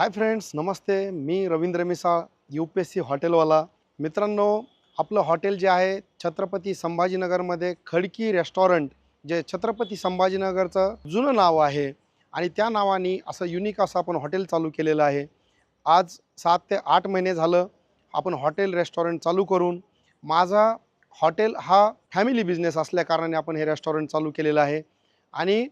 हाय friends नमस्ते. मी Ravindra Misal U P S C हॉटेलवाला. मित्रांनो आपलं हॉटेल जे आहे छत्रपती संभाजीनगरमध्ये खडकी रेस्टॉरंट जे छत्रपती संभाजीनगरचं जुनं नाव आहे आणि त्या नावाने असं युनिक असं आपण हॉटेल चालू केलेलं आहे. आज सात ते आठ महिने झालं आपण हॉटेल रेस्टॉरंट चालू करून माझा हॉटेल हा फॅमिली बिझनेस असल्याकारणाने आपण हे रेस्टॉरंट चालू केलेलं आहे. आणि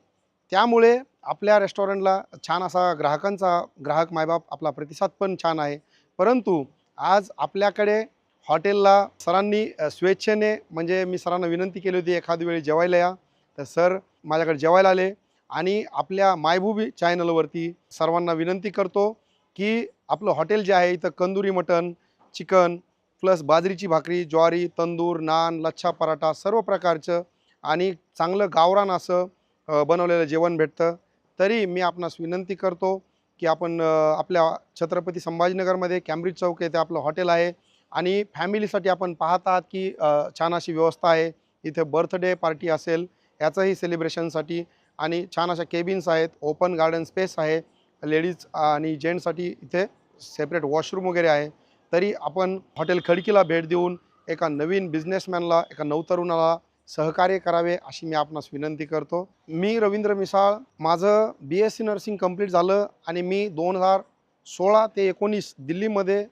त्यामुळे आपल्या रेस्टॉरंटला छान असा ग्राहकांचा ग्राहक मायबाप आपला प्रतिसाद पण छान आहे. परंतु आज आपल्याकडे हॉटेलला सरांनी स्वेच्छेने म्हणजे मी सरांना विनंती केली होती एखादी वेळी जेवायला या तर सर माझ्याकडे जेवायला आले आणि आपल्या मायभूमी चॅनलवरती सर्वांना विनंती करतो की आपलं हॉटेल जे आहे इथं कंदुरी मटन चिकन प्लस बाजरीची भाकरी ज्वारी तंदूर नान लच्छा पराठा सर्व प्रकारचं आणि चांगलं गावरान असं बनवलेलं जेवण भेटतं. तरी मी आपणास विनंती करतो की आपण आपल्या छत्रपती संभाजीनगरमध्ये कॅम्ब्रिज चौक येथे आपलं हॉटेल आहे आणि फॅमिलीसाठी आपण पाहत आहात की छान अशी व्यवस्था आहे. इथे बर्थडे पार्टी असेल याचंही सेलिब्रेशनसाठी आणि छान अशा केबिन्स आहेत ओपन गार्डन स्पेस आहे. लेडीज आणि जेंट्ससाठी इथे सेपरेट वॉशरूम वगैरे आहे. तरी आपण हॉटेल खडकीला भेट देऊन एका नवीन बिझनेसमॅनला एका नवतरुणाला सहकार्य करावे अशी मी आपणास विनंती करतो. मी रवींद्र मिसाळ माझं B S C nursing complete झालं आणि मी दोन हजार सोळा ते एकोणीस दिल्लीमध्ये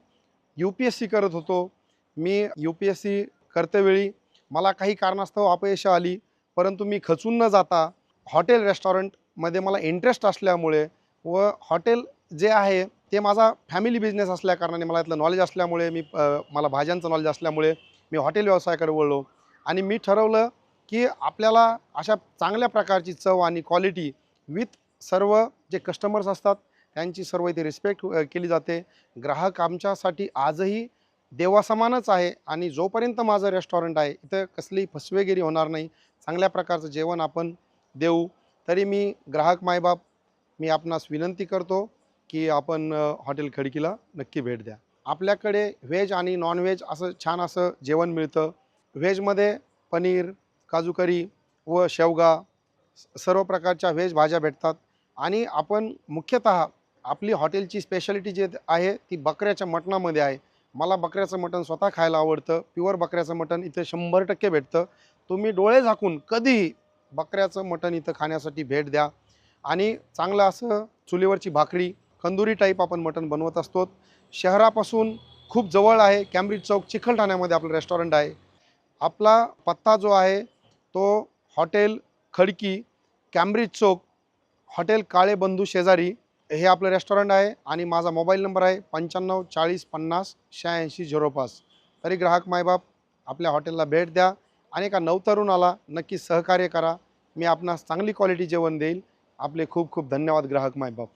यू पी एस सी करत होतो. मी यू पी एस सी करतेवेळी मला काही कारणास्तव अपयश आली परंतु मी खचून न जाता हॉटेल रेस्टॉरंटमध्ये मला इंटरेस्ट असल्यामुळे व हॉटेल जे आहे ते माझा फॅमिली बिझनेस असल्याकारणाने मला यातलं नॉलेज असल्यामुळे मी मला भाज्यांचं नॉलेज असल्यामुळे मी हॉटेल व्यवसायाकडे वळलो. आणि मी ठरवलं की आपल्याला अशा चांगल्या प्रकारची चव आणि क्वालिटी विथ सर्व जे कस्टमर्स असतात त्यांची सर्व इथे रिस्पेक्ट केली जाते. ग्राहक आमच्यासाठी आजही देवासमानच आहे आणि जोपर्यंत माझं रेस्टॉरंट आहे इथं कसली फसवेगिरी होणार नाही. चांगल्या प्रकारचं जेवण आपण देऊ. तरी मी ग्राहक मायबाप मी आपणास विनंती करतो की आपण हॉटेल खडकीला नक्की भेट द्या. आपल्याकडे व्हेज आणि नॉन व्हेज असं छान असं जेवण मिळतं. व्हेजमध्ये पनीर काजू करी व शेवगा स- सर्व प्रकारच्या व्हेज भाज्या भेटतात. आणि आपण मुख्यतः आपली हॉटेलची स्पेशालिटी जे आहे ती बकऱ्याच्या मटणामध्ये आहे. मला बकऱ्याचं मटण स्वतः खायला आवडतं. प्युअर बकऱ्याचं मटण इथं शंभर टक्के भेटतं. तुम्ही डोळे झाकून कधीही बकऱ्याचं मटण इथं खाण्यासाठी भेट द्या. आणि चांगलं असं चुलीवरची भाकरी कंदुरी टाईप आपण मटण बनवत असतो. शहरापासून खूप जवळ आहे. कॅम्ब्रिज चौक चिखलठाण्यामध्ये आपलं रेस्टॉरंट आहे. आपला पत्ता जो आहे तो hotel Khadki Cambridge Chowk hotel Kale Bandhu शेजारी हे आपलं रेस्टॉरंट आहे आणि माझा मोबाईल नंबर आहे पंच्याण्णव चाळीस पन्नास शहाऐंशी झिरो पाच. तरी ग्राहक मायबाप आपल्या हॉटेलला भेट द्या आणि एका नवतरुणाला नक्की सहकार्य करा. मी आपणास चांगली क्वालिटी जेवण देईल. आपले खूप खूप धन्यवाद ग्राहक मायबाप.